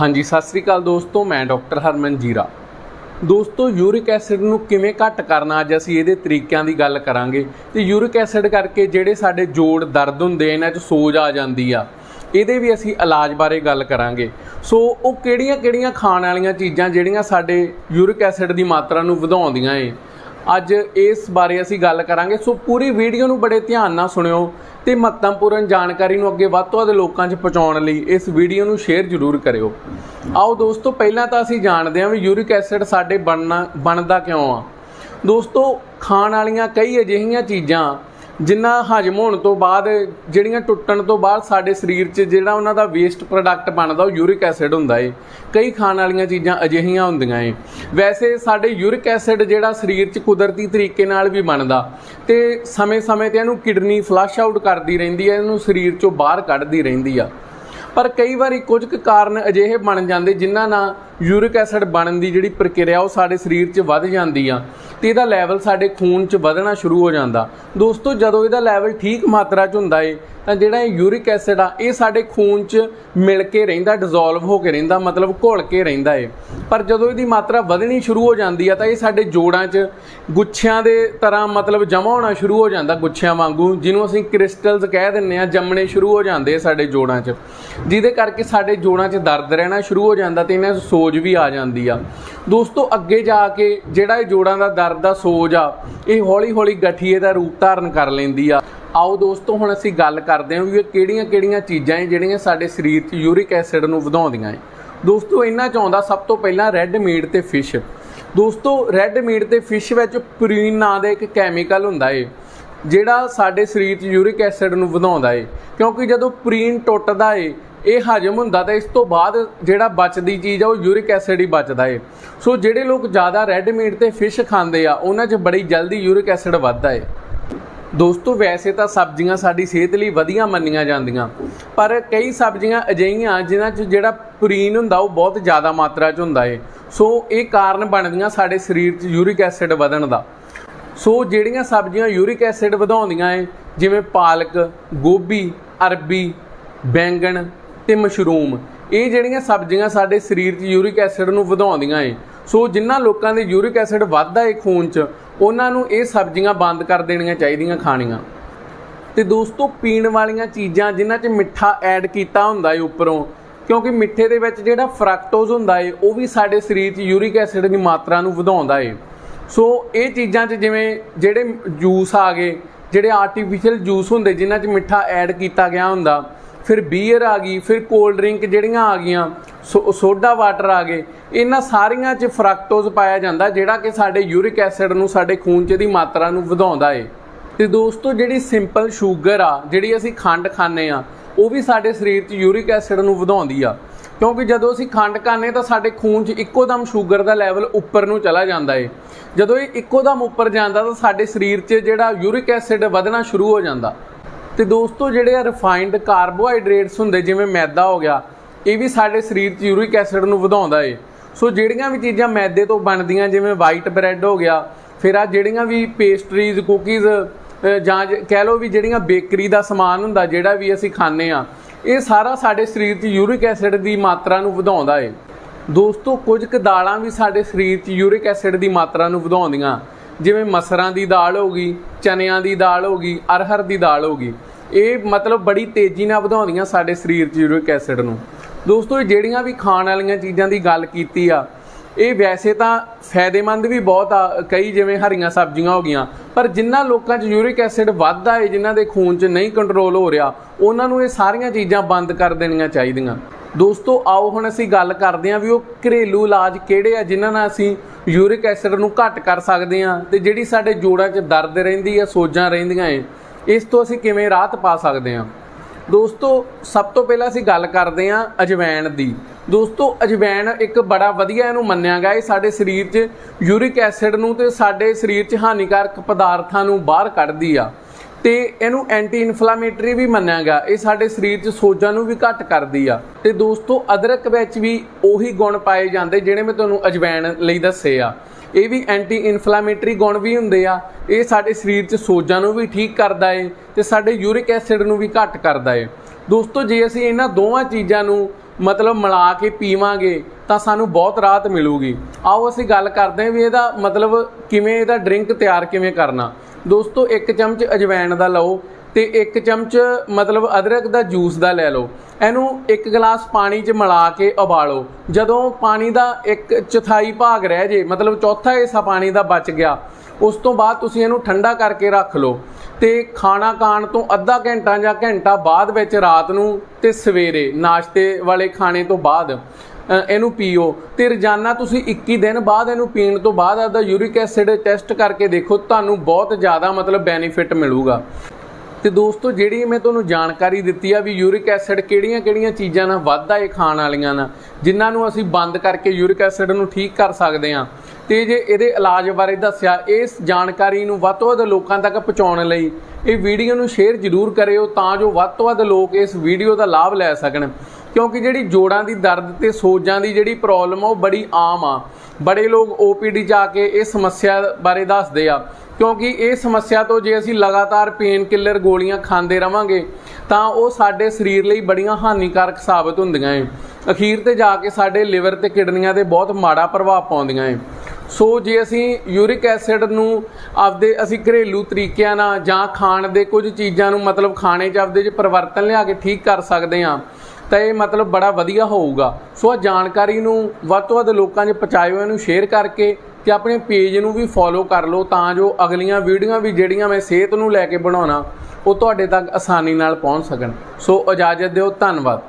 ਹਾਂਜੀ, ਸਤਿ ਸ੍ਰੀ ਅਕਾਲ ਦੋਸਤੋ, ਮੈਂ ਡਾਕਟਰ ਹਰਮਨ ਜੀਰਾ। ਦੋਸਤੋ, ਯੂਰਿਕ ਐਸਿਡ ਨੂੰ ਕਿਵੇਂ ਘੱਟ ਕਰਨਾ, ਅੱਜ ਅਸੀਂ ਇਹਦੇ ਤਰੀਕਿਆਂ ਦੀ ਗੱਲ ਕਰਾਂਗੇ। ਤੇ ਯੂਰਿਕ ਐਸਿਡ ਕਰਕੇ ਜਿਹੜੇ ਸਾਡੇ ਜੋੜ ਦਰਦ ਹੁੰਦੇ, ਇਹਨਾਂ 'ਚ ਸੋਜ ਆ ਜਾਂਦੀ ਆ। ਇਹਦੇ ਵੀ ਅਸੀਂ ਇਲਾਜ ਬਾਰੇ ਗੱਲ ਕਰਾਂਗੇ। ਸੋ, ਉਹ ਕਿਹੜੀਆਂ-ਕਿਹੜੀਆਂ ਖਾਣ ਵਾਲੀਆਂ ਚੀਜ਼ਾਂ ਜਿਹੜੀਆਂ ਸਾਡੇ ਯੂਰਿਕ ਐਸਿਡ ਦੀ ਮਾਤਰਾ ਨੂੰ ਵਧਾਉਂਦੀਆਂ ਏ? ਅੱਜ ਇਸ ਬਾਰੇ ਅਸੀਂ ਗੱਲ ਕਰਾਂਗੇ। ਸੋ, ਪੂਰੀ ਵੀਡੀਓ ਨੂੰ ਬੜੇ ਧਿਆਨ ਨਾਲ ਸੁਣਿਓ। ਤੇ ਮਹੱਤਵਪੂਰਨ ਜਾਣਕਾਰੀ ਨੂੰ ਅੱਗੇ ਵੱਧ ਤੋਂ ਵੱਧ ਲੋਕਾਂ 'ਚ ਪਹੁੰਚਾਉਣ ਲਈ ਇਸ ਵੀਡੀਓ ਨੂੰ ਸ਼ੇਅਰ ਜ਼ਰੂਰ ਕਰਿਓ। ਆਓ ਦੋਸਤੋ, ਪਹਿਲਾਂ ਤਾਂ ਅਸੀਂ ਜਾਣਦੇ ਹਾਂ ਵੀ ਯੂਰਿਕ ਐਸਿਡ ਸਾਡੇ ਬਣਨਾ ਬਣਦਾ ਕਿਉਂ ਆ। ਦੋਸਤੋ, ਖਾਣ ਵਾਲੀਆਂ ਕਈ ਅਜਿਹੀਆਂ ਚੀਜ਼ਾਂ ਜਿੰਨਾ ਹਜਮ ਹੋਣ ਤੋਂ ਬਾਅਦ, ਜਿਹੜੀਆਂ ਟੁੱਟਣ ਤੋਂ ਬਾਅਦ ਸਾਡੇ ਸਰੀਰ 'ਚ ਜਿਹੜਾ ਉਹਨਾਂ ਦਾ ਵੇਸਟ ਪ੍ਰੋਡਕਟ ਬਣਦਾ, ਉਹ ਯੂਰਿਕ ਐਸਿਡ ਹੁੰਦਾ ਏ। ਕਈ ਖਾਣ ਵਾਲੀਆਂ ਚੀਜ਼ਾਂ ਅਜਿਹੀਆਂ ਹੁੰਦੀਆਂ ਏ। ਵੈਸੇ ਸਾਡੇ ਯੂਰਿਕ ਐਸਿਡ ਜਿਹੜਾ ਸਰੀਰ 'ਚ ਕੁਦਰਤੀ ਤਰੀਕੇ ਨਾਲ ਵੀ ਬਣਦਾ ਤੇ ਸਮੇਂ-ਸਮੇਂ ਤੇ ਇਹਨੂੰ ਕਿਡਨੀ ਫਲਸ਼ ਆਊਟ ਕਰਦੀ ਰਹਿੰਦੀ ਹੈ ਇਹਨੂੰ ਸਰੀਰ 'ਚੋਂ ਬਾਹਰ ਕੱਢਦੀ ਰਹਿੰਦੀ ਆ। ਪਰ ਕਈ ਵਾਰੀ ਕੁਝ ਕੁ ਕਾਰਨ ਅਜਿਹੇ ਬਣ ਜਾਂਦੇ ਜਿਨ੍ਹਾਂ ਨਾਲ ਯੂਰਿਕ ਐਸਿਡ ਬਣਨ ਦੀ ਜਿਹੜੀ ਪ੍ਰਕਿਰਿਆ ਉਹ ਸਾਡੇ ਸਰੀਰ 'ਚ ਵੱਧ ਜਾਂਦੀ ਆ ਤੇ ਇਹਦਾ ਲੈਵਲ ਸਾਡੇ ਖੂਨ 'ਚ ਵਧਣਾ ਸ਼ੁਰੂ ਹੋ ਜਾਂਦਾ। ਦੋਸਤੋ, ਜਦੋਂ ਇਹਦਾ ਲੈਵਲ ਠੀਕ ਮਾਤਰਾ 'ਚ ਹੁੰਦਾ ਏ, ਤਾਂ ਜਿਹੜਾ ਇਹ ਯੂਰਿਕ ਐਸਿਡ ਆ, ਇਹ ਸਾਡੇ ਖੂਨ 'ਚ ਮਿਲ ਕੇ ਰਹਿੰਦਾ ਡਿਸੋਲਵ ਹੋ ਕੇ ਰਹਿੰਦਾ, ਮਤਲਬ ਘੁਲ ਕੇ ਰਹਿੰਦਾ ਏ। ਪਰ ਜਦੋਂ ਇਹਦੀ ਮਾਤਰਾ ਵਧਣੀ ਸ਼ੁਰੂ ਹੋ ਜਾਂਦੀ ਆ, ਤਾਂ ਇਹ ਸਾਡੇ ਜੋੜਾਂ 'ਚ ਗੁੱਛਿਆਂ ਦੇ ਤਰ੍ਹਾਂ ਮਤਲਬ ਜਮਾ ਹੋਣਾ ਸ਼ੁਰੂ ਹੋ ਜਾਂਦਾ ਗੁੱਛਿਆਂ ਵਾਂਗੂ, ਜਿਹਨੂੰ ਅਸੀਂ ਕ੍ਰਿਸਟਲਸ ਕਹਿ ਦਿੰਨੇ ਆ, ਜੰਮਣੇ ਸ਼ੁਰੂ ਹੋ ਜਾਂਦੇ ਸਾਡੇ ਜੋੜਾਂ 'ਚ। ਜਿਹਦੇ ਕਰਕੇ ਸਾਡੇ ਜੋੜਾਂ 'ਚ ਦਰਦ ਰਹਿਣਾ ਸ਼ੁਰੂ ਹੋ ਜਾਂਦਾ ਤੇ ਇਹਨਾਂ 'ਚ ਸੋਜ ਵੀ ਆ ਜਾਂਦੀ ਆ। ਦੋਸਤੋ, ਅੱਗੇ ਜਾ ਕੇ ਜਿਹੜਾ ਇਹ ਜੋੜਾਂ ਦਾ ਦਰਦ ਦਾ ਸੋਜ ਆ, ਇਹ ਹੌਲੀ-ਹੌਲੀ ਗਠੀਏ ਦਾ ਰੂਪ ਧਾਰਨ ਕਰ ਲੈਂਦੀ ਆ। ਆਓ ਦੋਸਤੋ, ਹੁਣ ਅਸੀਂ ਗੱਲ ਕਰਦੇ ਹਾਂ ਵੀ ਇਹ ਕਿਹੜੀਆਂ-ਕਿਹੜੀਆਂ ਚੀਜ਼ਾਂ ਹੈ ਜਿਹੜੀਆਂ ਸਾਡੇ ਸਰੀਰ 'ਚ ਯੂਰਿਕ ਐਸਿਡ ਨੂੰ ਵਧਾਉਂਦੀਆਂ ਹੈ ਦੋਸਤੋ, ਇਹਨਾਂ 'ਚ ਆਉਂਦਾ ਸਭ ਤੋਂ ਪਹਿਲਾਂ ਰੈੱਡ ਮੀਟ ਤੇ ਫਿਸ਼। ਦੋਸਤੋ, ਰੈੱਡ ਮੀਟ ਤੇ ਫਿਸ਼ ਵਿੱਚ ਪ੍ਰੀਨ ਨਾਂ ਦਾ ਇੱਕ ਕੈਮੀਕਲ ਹੁੰਦਾ ਏ, ਜਿਹੜਾ ਸਾਡੇ ਸਰੀਰ 'ਚ ਯੂਰਿਕ ਐਸਿਡ ਨੂੰ ਵਧਾਉਂਦਾ ਏ। ਕਿਉਂਕਿ ਜਦੋਂ ਪ੍ਰੀਨ ਟੁੱਟਦਾ ਏ ਇਹ ਹਜਮ ਹੁੰਦਾ ਤਾਂ ਇਸ ਤੋਂ ਬਾਅਦ ਜਿਹੜਾ ਬਚਦੀ ਚੀਜ਼ ਆ ਉਹ ਯੂਰਿਕ ਐਸਿਡ ਹੀ ਬਚਦਾ ਏ। ਸੋ ਜਿਹੜੇ ਲੋਕ ਜ਼ਿਆਦਾ ਰੈੱਡ ਮੀਟ ਤੇ ਫਿਸ਼ ਖਾਂਦੇ ਆ, ਉਹਨਾਂ 'ਚ ਬੜੀ ਜਲਦੀ ਯੂਰਿਕ ਐਸਿਡ ਵੱਧਦਾ ਏ। ਦੋਸਤੋ, ਵੈਸੇ ਤਾਂ ਸਬਜ਼ੀਆਂ ਸਾਡੀ ਸਿਹਤ ਲਈ ਵਧੀਆ ਮੰਨੀਆਂ ਜਾਂਦੀਆਂ, ਪਰ ਕਈ ਸਬਜ਼ੀਆਂ ਅਜਿਹੀਆਂ ਜਿਨ੍ਹਾਂ 'ਚ ਜਿਹੜਾ ਪ੍ਰੋਟੀਨ ਹੁੰਦਾ, ਉਹ ਬਹੁਤ ਜ਼ਿਆਦਾ ਮਾਤਰਾ 'ਚ ਹੁੰਦਾ ਏ। ਸੋ ਇਹ ਕਾਰਨ ਬਣਦੀਆਂ ਸਾਡੇ ਸਰੀਰ 'ਚ ਯੂਰਿਕ ਐਸਿਡ ਵਧਣ ਦਾ। ਸੋ ਜਿਹੜੀਆਂ ਸਬਜ਼ੀਆਂ ਯੂਰਿਕ ਐਸਿਡ ਵਧਾਉਂਦੀਆਂ ਏ, ਜਿਵੇਂ ਪਾਲਕ, ਗੋਭੀ, ਅਰਬੀ, ਬੈਂਗਣ ਤੇ ਮਸ਼ਰੂਮ। ਇਹ ਜਿਹੜੀਆਂ ਸਬਜ਼ੀਆਂ ਸਾਡੇ ਸਰੀਰ 'ਚ ਯੂਰਿਕ ਐਸਿਡ ਨੂੰ ਵਧਾਉਂਦੀਆਂ ਏ। ਸੋ ਜਿਨ੍ਹਾਂ ਲੋਕਾਂ ਦੇ ਯੂਰਿਕ ਐਸਿਡ ਵੱਧਦਾ ਏ ਖੂਨ 'ਚ, ਉਹਨਾਂ ਨੂੰ ਇਹ ਸਬਜ਼ੀਆਂ ਬੰਦ ਕਰ ਦੇਣੀਆਂ ਚਾਹੀਦੀਆਂ ਖਾਣੀਆਂ। ਤੇ ਦੋਸਤੋ, ਪੀਣ ਵਾਲੀਆਂ ਚੀਜ਼ਾਂ ਜਿਨ੍ਹਾਂ 'ਚ ਮਿੱਠਾ ਐਡ ਕੀਤਾ ਹੁੰਦਾ ਏ ਉੱਪਰੋਂ, ਕਿਉਂਕਿ ਮਿੱਠੇ ਦੇ ਵਿੱਚ ਜਿਹੜਾ ਫਰਕਟੋਜ਼ ਹੁੰਦਾ ਏ, ਉਹ ਵੀ ਸਾਡੇ ਸਰੀਰ 'ਚ ਯੂਰਿਕ ਐਸਿਡ ਦੀ ਮਾਤਰਾ ਨੂੰ ਵਧਾਉਂਦਾ ਏ। ਸੋ ਇਹ ਚੀਜ਼ਾਂ 'ਚ ਜਿਵੇਂ ਜਿਹੜੇ ਜੂਸ ਆ ਗਏ, ਜਿਹੜੇ ਆਰਟੀਫੀਸ਼ੀਅਲ ਜੂਸ ਹੁੰਦੇ ਜਿਨ੍ਹਾਂ 'ਚ ਮਿੱਠਾ ਐਡ ਕੀਤਾ ਗਿਆ ਹੁੰਦਾ ਫਿਰ ਬੀਅਰ ਆ ਗਈ, ਫਿਰ ਕੋਲਡ ਡਰਿੰਕ ਜਿਹੜੀਆਂ ਆ ਗਈਆਂ, ਸੋ- ਸੋਡਾ ਵਾਟਰ ਆ ਗਏ, ਇਹਨਾਂ ਸਾਰੀਆਂ 'ਚ ਫਰਕਟੋਜ਼ ਪਾਇਆ ਜਾਂਦਾ ਜਿਹੜਾ ਕਿ ਸਾਡੇ ਯੂਰਿਕ ਐਸਿਡ ਨੂੰ, ਸਾਡੇ ਖੂਨ 'ਚ ਦੀ ਮਾਤਰਾ ਨੂੰ ਵਧਾਉਂਦਾ ਏ। ਤੇ ਦੋਸਤੋ, ਜਿਹੜੀ ਸਿੰਪਲ ਸ਼ੂਗਰ ਆ, ਜਿਹੜੀ ਅਸੀਂ ਖੰਡ ਖਾਂਦੇ ਆ, ਉਹ ਵੀ ਸਾਡੇ ਸਰੀਰ 'ਚ ਯੂਰਿਕ ਐਸਿਡ ਨੂੰ ਵਧਾਉਂਦੀ ਆ। ਕਿਉਂਕਿ ਜਦੋਂ ਅਸੀਂ ਖੰਡ ਖਾਂਦੇ ਤਾਂ ਸਾਡੇ ਖੂਨ 'ਚ ਇੱਕੋ ਦਮ ਸ਼ੂਗਰ ਦਾ ਲੈਵਲ ਉੱਪਰ ਨੂੰ ਚਲਾ ਜਾਂਦਾ ਏ। ਜਦੋਂ ਇਹ ਇੱਕੋ ਦਮ ਉੱਪਰ ਜਾਂਦਾ, ਤਾਂ ਸਾਡੇ ਸਰੀਰ 'ਚ ਜਿਹੜਾ ਯੂਰਿਕ ਐਸਿਡ ਵਧਣਾ ਸ਼ੁਰੂ ਹੋ ਜਾਂਦਾ। ਤੇ ਦੋਸਤੋ, ਜਿਹੜੇ ਰਿਫਾਈਨਡ ਕਾਰਬੋਹਾਈਡਰੇਟਸ ਹੁੰਦੇ, ਜਿਵੇਂ ਮੈਦਾ ਹੋ ਗਿਆ, ਇਹ ਵੀ ਸਾਡੇ ਸਰੀਰ 'ਚ ਯੂਰਿਕ ਐਸਿਡ ਨੂੰ ਵਧਾਉਂਦਾ ਏ। ਸੋ ਜਿਹੜੀਆਂ ਵੀ ਚੀਜ਼ਾਂ ਮੈਦੇ ਤੋਂ ਬਣਦੀਆਂ, ਜਿਵੇਂ ਵਾਈਟ ਬ੍ਰੈਡ ਹੋ ਗਿਆ, ਫਿਰ ਆ ਜਿਹੜੀਆਂ ਵੀ ਪੇਸਟਰੀਜ਼ ਕੁਕੀਜ਼ ਜਾਂ ਜ- ਕਹਿ ਲਓ ਵੀ ਜਿਹੜੀਆਂ ਬੇਕਰੀ ਦਾ ਸਮਾਨ ਹੁੰਦਾ, ਜਿਹੜਾ ਵੀ ਅਸੀਂ ਖਾਂਦੇ ਆ ਇਹ ਸਾਰਾ ਸਾਡੇ ਸਰੀਰ 'ਚ ਯੂਰਿਕ ਐਸਿਡ ਦੀ ਮਾਤਰਾ ਨੂੰ ਵਧਾਉਂਦਾ ਏ। ਦੋਸਤੋ, ਕੁਝ ਕੁ ਦਾਲਾਂ ਵੀ ਸਾਡੇ ਸਰੀਰ 'ਚ ਯੂਰਿਕ ਐਸਿਡ ਦੀ ਮਾਤਰਾ ਨੂੰ ਵਧਾਉਂਦੀਆਂ। ਜਿਵੇਂ ਮਸਰਾਂ ਦੀ ਦਾਲ ਹੋ ਗਈ, ਚਨਿਆਂ ਦੀ ਦਾਲ ਹੋ ਗਈ, ਅਰਹਰ ਦੀ ਦਾਲ ਹੋ ਗਈ। ਇਹ ਮਤਲਬ ਬੜੀ ਤੇਜ਼ੀ ਨਾਲ ਵਧਾਉਂਦੀਆਂ ਸਾਡੇ ਸਰੀਰ 'ਚ ਯੂਰਿਕ ਐਸਿਡ ਨੂੰ। ਦੋਸਤੋ ਜਿਹੜੀਆਂ ਵੀ ਖਾਣ ਵਾਲੀਆਂ ਚੀਜ਼ਾਂ ਦੀ ਗੱਲ ਕੀਤੀ ਆ, ਇਹ ਵੈਸੇ ਤਾਂ ਫਾਇਦੇਮੰਦ ਵੀ ਬਹੁਤ ਆ, ਕਈ ਜਿਵੇਂ ਹਰੀਆਂ ਸਬਜ਼ੀਆਂ ਹੋ ਗਈਆਂ, ਪਰ ਜਿਨ੍ਹਾਂ ਲੋਕਾਂ 'ਚ ਯੂਰਿਕ ਐਸਿਡ ਵੱਧਦਾ ਹੈ ਜਿਨ੍ਹਾਂ ਦੇ ਖੂਨ 'ਚ ਨਹੀਂ ਕੰਟਰੋਲ ਹੋ ਰਿਹਾ, ਉਹਨਾਂ ਨੂੰ ਇਹ ਸਾਰੀਆਂ ਚੀਜ਼ਾਂ ਬੰਦ ਕਰ ਦੇਣੀਆਂ ਚਾਹੀਦੀਆਂ। ਦੋਸਤੋ, ਆਓ ਹੁਣ ਅਸੀਂ ਗੱਲ ਕਰਦੇ ਹਾਂ ਵੀ ਉਹ ਘਰੇਲੂ ਇਲਾਜ ਕਿਹੜੇ ਆ, ਜਿਨ੍ਹਾਂ ਨਾਲ ਅਸੀਂ ਯੂਰਿਕ ਐਸਿਡ ਨੂੰ ਘੱਟ ਕਰ ਸਕਦੇ ਹਾਂ, ਤੇ ਜਿਹੜੀ ਸਾਡੇ ਜੋੜਾਂ 'ਚ ਦਰਦ ਰਹਿੰਦੀ ਆ, ਸੋਜਾਂ ਰਹਿੰਦੀਆਂ ਏ ਇਸ ਤੋਂ ਅਸੀਂ ਕਿਵੇਂ ਰਾਹਤ ਪਾ ਸਕਦੇ ਹਾਂ? ਦੋਸਤੋ, ਸਭ ਤੋਂ ਪਹਿਲਾਂ ਅਸੀਂ ਗੱਲ ਕਰਦੇ ਹਾਂ ਅਜਵੈਣ ਦੀ। ਦੋਸਤੋ, ਅਜਵੈਣ ਇੱਕ ਬੜਾ ਵਧੀਆ ਇਹਨੂੰ ਮੰਨਿਆ ਗਿਆ ਇਹ ਸਾਡੇ ਸਰੀਰ 'ਚ ਯੂਰਿਕ ਐਸਿਡ ਨੂੰ ਤੇ ਸਾਡੇ ਸਰੀਰ 'ਚ ਹਾਨੀਕਾਰਕ ਪਦਾਰਥਾਂ ਨੂੰ ਬਾਹਰ ਕੱਢਦੀ ਆ। ਤੇ ਇਹਨੂੰ ਐਂਟੀ ਇਨਫਲਾਮੇਟਰੀ ਵੀ ਮੰਨਿਆ ਗਿਆ ਇਹ ਸਾਡੇ ਸਰੀਰ 'ਚ ਸੋਜਾਂ ਨੂੰ ਵੀ ਘੱਟ ਕਰਦੀ ਆ। ਤੇ ਦੋਸਤੋ, ਅਦਰਕ ਵਿੱਚ ਵੀ ਉਹੀ ਗੁਣ ਪਾਏ ਜਾਂਦੇ, ਜਿਹੜੇ ਮੈਂ ਤੁਹਾਨੂੰ ਅਜਵੈਣ ਲਈ ਦੱਸੇ ਆ। ਇਹ ਵੀ ਐਂਟੀ ਇਨਫਲਾਮੇਟਰੀ ਗੁਣ ਵੀ ਹੁੰਦੇ ਆ। ਇਹ ਸਾਡੇ ਸਰੀਰ 'ਚ ਸੋਜਾਂ ਨੂੰ ਵੀ ਠੀਕ ਕਰਦਾ ਏ ਤੇ ਸਾਡੇ ਯੂਰਿਕ ਐਸਿਡ ਨੂੰ ਵੀ ਘੱਟ ਕਰਦਾ ਏ। ਦੋਸਤੋ, ਜੇ ਅਸੀਂ ਇਹਨਾਂ ਦੋਵਾਂ ਚੀਜ਼ਾਂ ਨੂੰ ਮਤਲਬ ਮਿਲਾ ਕੇ ਪੀਵਾਂਗੇ, ਤਾਂ ਸਾਨੂੰ ਬਹੁਤ ਰਾਹਤ ਮਿਲੂਗੀ। ਆਓ ਅਸੀਂ ਗੱਲ ਕਰਦੇ ਹਾਂ ਵੀ ਇਹਦਾ ਮਤਲਬ ਕਿਵੇਂ ਇਹਦਾ ਡਰਿੰਕ ਤਿਆਰ ਕਿਵੇਂ ਕਰਨਾ। ਦੋਸਤੋ, ਇੱਕ ਚਮਚ ਅਜਵਾਇਣ ਦਾ ਲਓ। ਤੇ ਇੱਕ ਚਮਚ ਮਤਲਬ ਅਦਰਕ ਦਾ ਜੂਸ ਦਾ ਲੈ ਲਓ। ਇਹਨੂੰ ਇੱਕ ਗਲਾਸ ਪਾਣੀ 'ਚ ਮਿਲਾ ਕੇ ਉਬਾਲੋ। ਜਦੋਂ ਪਾਣੀ ਦਾ ਇੱਕ ਚੌਥਾਈ ਭਾਗ ਰਹਿ ਜੇ, ਮਤਲਬ ਚੌਥਾ ਹਿੱਸਾ ਪਾਣੀ ਦਾ ਬਚ ਗਿਆ, ਉਸ ਤੋਂ ਬਾਅਦ ਤੁਸੀਂ ਇਹਨੂੰ ਠੰਡਾ ਕਰਕੇ ਰੱਖ ਲਓ ਤੇ ਖਾਣਾ ਖਾਣ ਤੋਂ ਅੱਧਾ ਘੰਟਾ ਜਾਂ ਘੰਟਾ ਬਾਅਦ ਵਿੱਚ ਰਾਤ ਨੂੰ ਤੇ ਸਵੇਰੇ ਨਾਸ਼ਤੇ ਵਾਲੇ ਖਾਣੇ ਤੋਂ ਬਾਅਦ ਇਹਨੂੰ ਪੀਓ। ਤੇ ਰੋਜ਼ਾਨਾ ਤੁਸੀਂ 21 ਦਿਨ ਬਾਅਦ ਇਹਨੂੰ ਪੀਣ ਤੋਂ ਬਾਅਦ ਆਪਦਾ ਯੂਰਿਕ ਐਸਿਡ ਟੈਸਟ ਕਰਕੇ ਦੇਖੋ, ਤੁਹਾਨੂੰ ਬਹੁਤ ਜ਼ਿਆਦਾ ਮਤਲਬ ਬੈਨੀਫਿਟ ਮਿਲੂਗਾ। ਤੇ ਦੋਸਤੋ, ਜਿਹੜੀ ਮੈਂ ਤੁਹਾਨੂੰ ਜਾਣਕਾਰੀ ਦਿੱਤੀ ਆ ਵੀ ਯੂਰਿਕ ਐਸਿਡ ਕਿਹੜੀਆਂ-ਕਿਹੜੀਆਂ ਚੀਜ਼ਾਂ ਨਾਲ ਵੱਧਦਾ ਏ ਖਾਣ ਵਾਲੀਆਂ ਨਾਲ ਜਿਨ੍ਹਾਂ ਨੂੰ ਅਸੀਂ ਬੰਦ ਕਰਕੇ ਯੂਰਿਕ ਐਸਿਡ ਨੂੰ ਠੀਕ ਕਰ ਸਕਦੇ ਹਾਂ। ਤੇ ਜੇ ਇਹਦੇ ਇਲਾਜ ਬਾਰੇ ਦੱਸਿਆ, ਇਸ ਜਾਣਕਾਰੀ ਨੂੰ ਵੱਧ ਤੋਂ ਵੱਧ ਲੋਕਾਂ ਤੱਕ ਪਹੁੰਚਾਉਣ ਲਈ ਇਹ ਵੀਡੀਓ ਨੂੰ ਸ਼ੇਅਰ ਜ਼ਰੂਰ ਕਰਿਓ, ਤਾਂ ਜੋ ਵੱਧ ਤੋਂ ਵੱਧ ਲੋਕ ਇਸ ਵੀਡੀਓ ਦਾ ਲਾਭ ਲੈ ਸਕਣ। ਕਿਉਂਕਿ ਜਿਹੜੀ ਜੋੜਾਂ ਦੀ ਦਰਦ ਤੇ ਸੋਜਾਂ ਦੀ ਜਿਹੜੀ ਪ੍ਰੋਬਲਮ ਆ, ਉਹ ਬੜੀ ਆਮ ਆ। ਬੜੇ ਲੋਕ OPD ਜਾ ਕੇ ਇਹ ਸਮੱਸਿਆ ਬਾਰੇ ਦੱਸਦੇ ਆ। ਕਿਉਂਕਿ ਇਹ ਸਮੱਸਿਆ ਤੋਂ ਜੇ ਅਸੀਂ ਲਗਾਤਾਰ ਪੇਨ ਕਿਲਰ ਗੋਲੀਆਂ ਖਾਂਦੇ ਰਵਾਂਗੇ, ਤਾਂ ਉਹ ਸਾਡੇ ਸਰੀਰ ਲਈ ਬੜੀਆਂ ਹਾਨੀਕਾਰਕ ਸਾਬਤ ਹੁੰਦੀਆਂ ਏ। ਅਖੀਰ ਤੇ ਜਾ ਕੇ ਸਾਡੇ ਲਿਵਰ ਤੇ ਕਿਡਨੀਆਂ ਤੇ ਬਹੁਤ ਮਾੜਾ ਪ੍ਰਭਾਵ ਪਾਉਂਦੀਆਂ ਏ। ਸੋ ਜੇ ਅਸੀਂ ਯੂਰਿਕ ਐਸਿਡ ਨੂੰ ਆਪਦੇ ਅਸੀਂ ਘਰੇਲੂ ਤਰੀਕਿਆਂ ਨਾਲ ਜਾਂ ਖਾਣ ਦੇ ਕੁਝ ਚੀਜ਼ਾਂ ਨੂੰ ਮਤਲਬ ਖਾਣੇ 'ਚ ਆਪਦੇ 'ਚ ਪਰਿਵਰਤਨ ਲਿਆ ਕੇ ਠੀਕ ਕਰ ਸਕਦੇ ਹਾਂ, ਤਾਂ ਇਹ ਮਤਲਬ ਬੜਾ ਵਧੀਆ ਹੋਊਗਾ। ਸੋ ਆ ਜਾਣਕਾਰੀ ਨੂੰ ਵੱਧ ਤੋਂ ਵੱਧ ਲੋਕਾਂ 'ਚ ਪਹੁੰਚਾਇਓ, ਇਹਨੂੰ ਸ਼ੇਅਰ ਕਰਕੇ ਤੇ ਆਪਣੇ ਪੇਜ ਨੂੰ ਵੀ ਫੋਲੋ ਕਰ ਲਓ ਤਾਂ ਜੋ ਅਗਲੀਆਂ ਵੀਡੀਓਆਂ ਵੀ ਜਿਹੜੀਆਂ ਮੈਂ ਸਿਹਤ ਨੂੰ ਲੈ ਕੇ ਬਣਾਉਣਾ, ਉਹ ਤੁਹਾਡੇ ਤੱਕ ਆਸਾਨੀ ਨਾਲ ਪਹੁੰਚ ਸਕਣ। ਸੋ ਇਜਾਜ਼ਤ ਦਿਓ, ਧੰਨਵਾਦ।